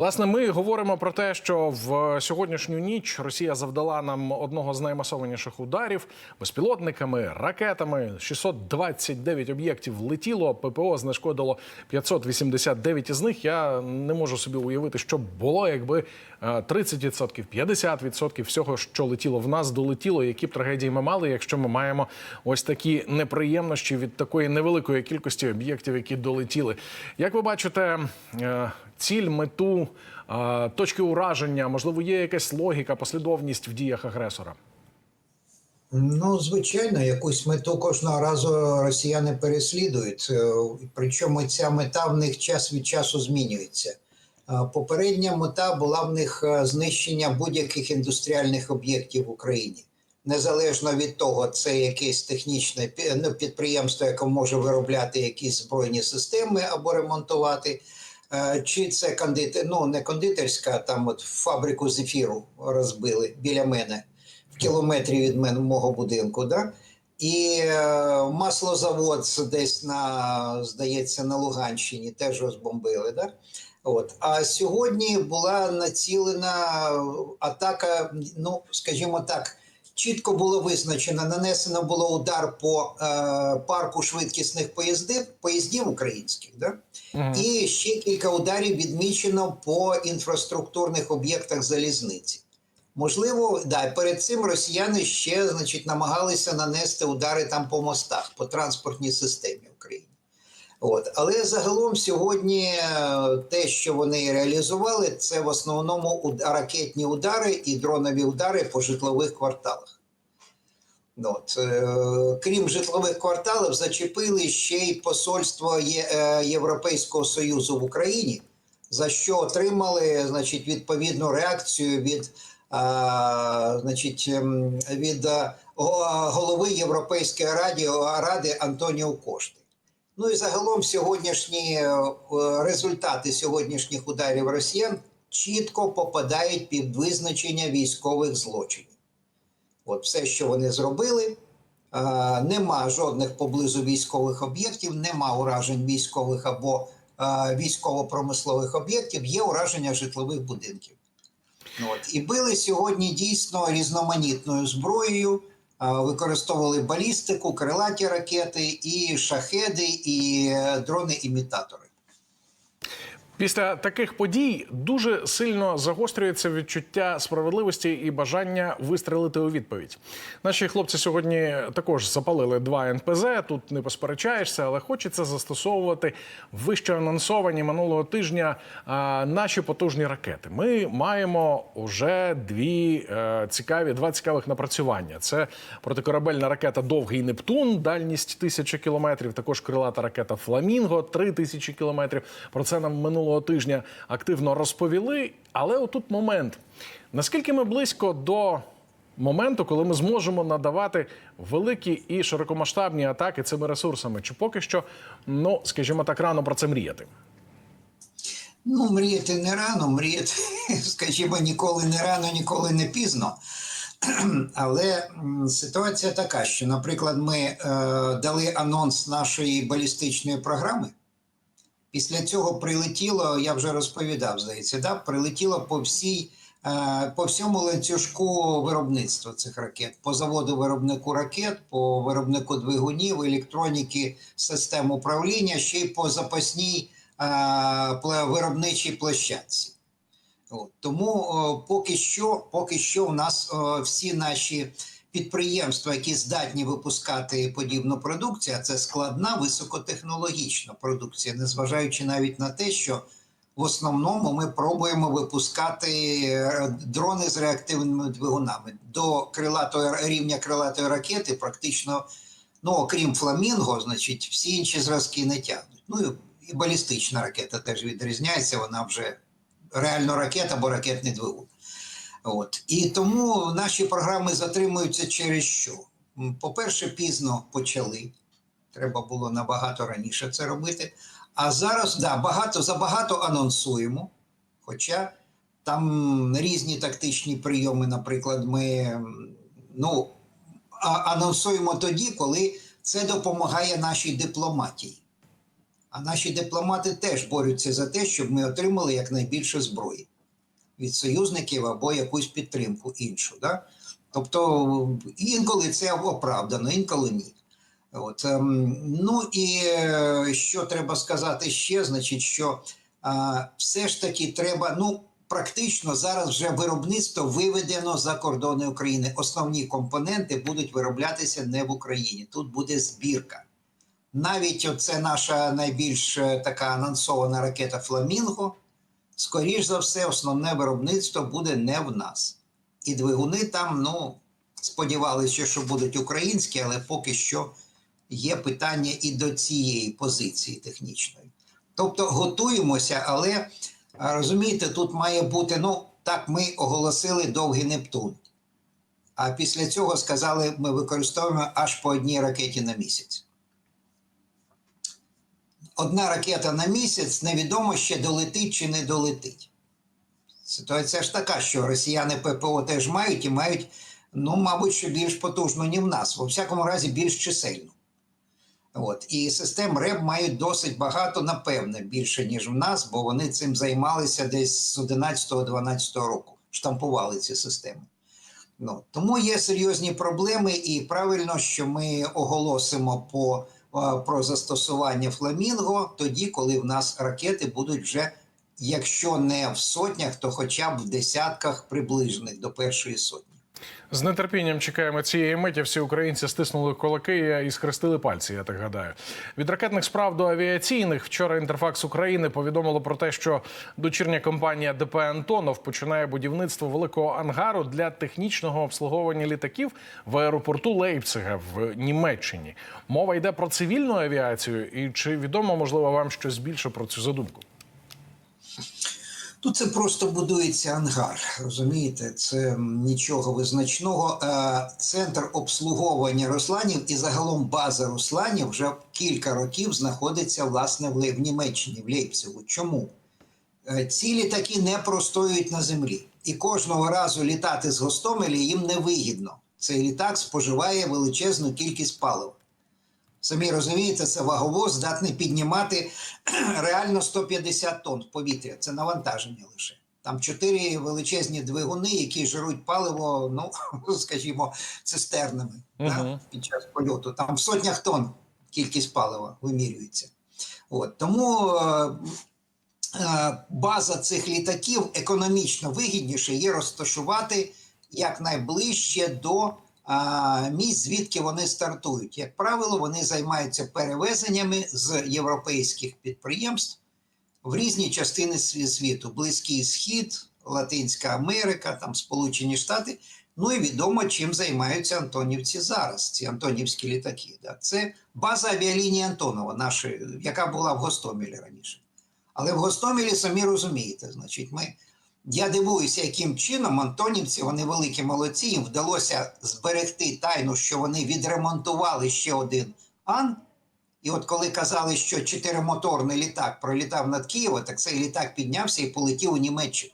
Власне, ми говоримо про те, що в сьогоднішню ніч Росія завдала нам одного з наймасованіших ударів безпілотниками, ракетами. 629 об'єктів летіло. ППО знешкодило 589 із них. Я не можу собі уявити, що було, якби е, 30%, 50% всього, що летіло в нас, долетіло. Які б трагедії ми мали, якщо ми маємо ось такі неприємності від такої невеликої кількості об'єктів, які долетіли. Як ви бачите, е, ціль, мету, точки ураження, можливо, є якась логіка, послідовність в діях агресора. Ну, звичайно, якусь мету кожного разу росіяни переслідують. Е, Причому ця мета в них час від часу змінюється. Попередня мета була в них е, знищення будь-яких індустріальних об'єктів в Україні. Незалежно від того, це якесь технічне ну, підприємство, яке може виробляти якісь збройні системи або ремонтувати. Е, Чи це кондитер, ну не кондитерська, там от фабрику зефіру розбили біля мене в кілометрі від мене мого будинку, да? І е, маслозавод десь на, здається, на Луганщині теж розбомбили. Да? От. А сьогодні була націлена атака, ну, скажімо так, чітко було визначено, нанесено було удар по е, парку швидкісних поїздів, поїздів українських. Да? І ще кілька ударів відмічено по інфраструктурних об'єктах залізниці. Можливо, да, перед цим росіяни ще значить, намагалися нанести удари там по мостах, по транспортній системі. От. Але загалом сьогодні е, те, що вони реалізували, це в основному ракетні удари і дронові удари по житлових кварталах. От. е, Крім житлових кварталів, зачепили ще й посольство е, Європейського Союзу в Україні, за що отримали значить, відповідну реакцію від, а, значить, ем, від голови Європейської ради, ради Антоніо Кошти. Ну і загалом сьогоднішні е, результати сьогоднішніх ударів росіян чітко попадають під визначення військових злочинів. От все, що вони зробили, е, нема жодних поблизу військових об'єктів, нема уражень військових або е, військово-промислових об'єктів, є ураження житлових будинків. От. І били сьогодні дійсно різноманітною зброєю, використовували балістику, крилаті ракети, і шахеди, і е, дрони-імітатори. Після таких подій дуже сильно загострюється відчуття справедливості і бажання вистрелити у відповідь. Наші хлопці сьогодні також запалили два НПЗ. Тут не посперечаєшся, але хочеться застосовувати вище анонсовані минулого тижня а, наші потужні ракети. Ми маємо вже дві е, цікаві, два цікавих напрацювання. Це протикорабельна ракета Довгий Нептун, дальність тисяча кілометрів. Також крилата ракета Фламінго, три тисячі кілометрів. Про це нам минулого тижня активно розповіли. Але отут момент: наскільки ми близько до моменту, коли ми зможемо надавати великі і широкомасштабні атаки цими ресурсами, чи поки що, ну скажімо так, рано про це мріяти? Ну, мріяти не рано, мріяти, скажімо, ніколи не рано, ніколи не пізно. Але ситуація така, що, наприклад, ми е, дали анонс нашої балістичної програми. Після цього прилетіло, я вже розповідав, здається, да? прилетіло по всій, е, по всьому ланцюжку виробництва цих ракет, по заводу виробнику ракет, по виробнику двигунів, електроніки, систем управління, ще й по запасній е, виробничій площадці. От. Тому поки що, поки що у нас всі наші підприємства, які здатні випускати подібну продукцію, а це складна високотехнологічна продукція, незважаючи навіть на те, що в основному ми пробуємо випускати е, дрони з реактивними двигунами. До крилатої рівня крилатої ракети практично, ну окрім фламінго, значить, всі інші зразки не тягнуть. Ну і- балістична ракета теж відрізняється, вона вже реально ракета або ракетний двигун. От. І тому наші програми затримуються через що? По-перше, пізно почали. Треба було набагато раніше це робити. А зараз да, багато, забагато анонсуємо. Хоча там різні тактичні прийоми, наприклад, ми ну, анонсуємо тоді, коли це допомагає нашій дипломатії. А наші дипломати теж борються за те, щоб ми отримали якнайбільше зброї від союзників або якусь підтримку іншу. Да? Тобто інколи це оправдано, інколи ні. От, ем, ну і е, що треба сказати ще, значить, що а, все ж таки треба, ну, практично зараз вже виробництво виведено за кордони України. Основні компоненти будуть вироблятися не в Україні. Тут буде збірка. Навіть оце наша найбільш е, така анонсована ракета Фламінго. Скоріш за все, основне виробництво буде не в нас. І двигуни там, ну, сподівалися, що будуть українські, але поки що є питання і до цієї позиції технічної. Тобто готуємося, але розумієте, тут має бути, ну, так, ми оголосили довгий Нептун. А після цього сказали, ми використовуємо аж по одній ракеті на місяць. Одна ракета на місяць невідомо ще долетить чи не долетить. Ситуація ж така, що росіяни ППО теж мають і мають, ну, мабуть, що більш потужну, ніж в нас, во всякому разі, більш чисельну. От. І систем РЕБ мають досить багато, напевне, більше, ніж в нас, бо вони цим займалися десь з 11-12 року, штампували ці системи. Ну, тому є серйозні проблеми, і правильно, що ми оголосимо по, про застосування фламінго тоді, коли в нас ракети будуть вже, якщо не в сотнях, то хоча б в десятках приближених до першої сотні. З нетерпінням чекаємо цієї миті. Всі українці стиснули кулаки і схрестили пальці. Я так гадаю. Від ракетних справ до авіаційних вчора інтерфакс України повідомило про те, що дочірня компанія ДП Антонов починає будівництво великого ангару для технічного обслуговування літаків в аеропорту Лейпцига в Німеччині. Мова йде про цивільну авіацію. І чи відомо можливо вам щось більше про цю задумку? Тут це просто будується ангар, розумієте? Це нічого визначного. Е, Центр обслуговування Русланів і загалом база Русланів вже кілька років знаходиться власне в Німеччині, в Лейпцигу. Чому? Е, Ці літаки не простоюють на землі, і кожного разу літати з Гостомеля їм невигідно. Цей літак споживає величезну кількість палива. Самі розумієте, це ваговоз здатний піднімати реально 150 тонн в повітря. Це навантаження лише. Там чотири величезні двигуни, які жируть паливо, ну скажімо, цистернами Мгм. да, під час польоту. Там в сотнях тонн кількість палива вимірюється. От тому е, е, база цих літаків економічно вигідніше є розташувати якнайближче до місць, звідки вони стартують. Як правило, вони займаються перевезеннями з європейських підприємств в різні частини світу: Близький Схід, Латинська Америка, там Сполучені Штати. Ну і відомо, чим займаються Антонівці зараз. Ці Антонівські літаки. Да. Це база авіалінії Антонова, нашої, яка була в Гостомелі раніше. Але в Гостомелі самі розумієте, значить, ми. Я дивуюся, яким чином антонівці, вони великі молодці, їм вдалося зберегти тайну, що вони відремонтували ще один Ан. І от коли казали, що чотиримоторний літак пролітав над Києвом, так цей літак піднявся і полетів у Німеччину.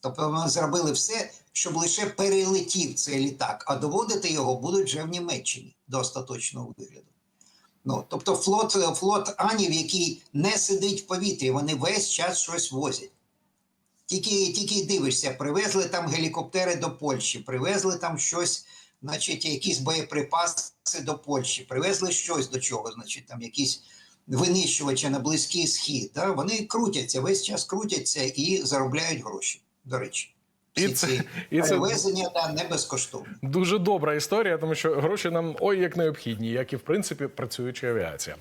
Тобто вони зробили все, щоб лише перелетів цей літак, а доводити його будуть вже в Німеччині до остаточного вигляду. Ну, тобто флот, флот Анів, який не сидить в повітрі, вони весь час щось возять. Тільки, тільки дивишся, привезли там гелікоптери до Польщі, привезли там щось, значить, якісь боєприпаси до Польщі, привезли щось до чого, значить, там якісь винищувачі на Близький Схід. Да? Вони крутяться, весь час крутяться і заробляють гроші, до речі. І це- ці і це- да, не безкоштовні. Дуже добра історія, тому що гроші нам ой як необхідні, як і в принципі працююча авіація.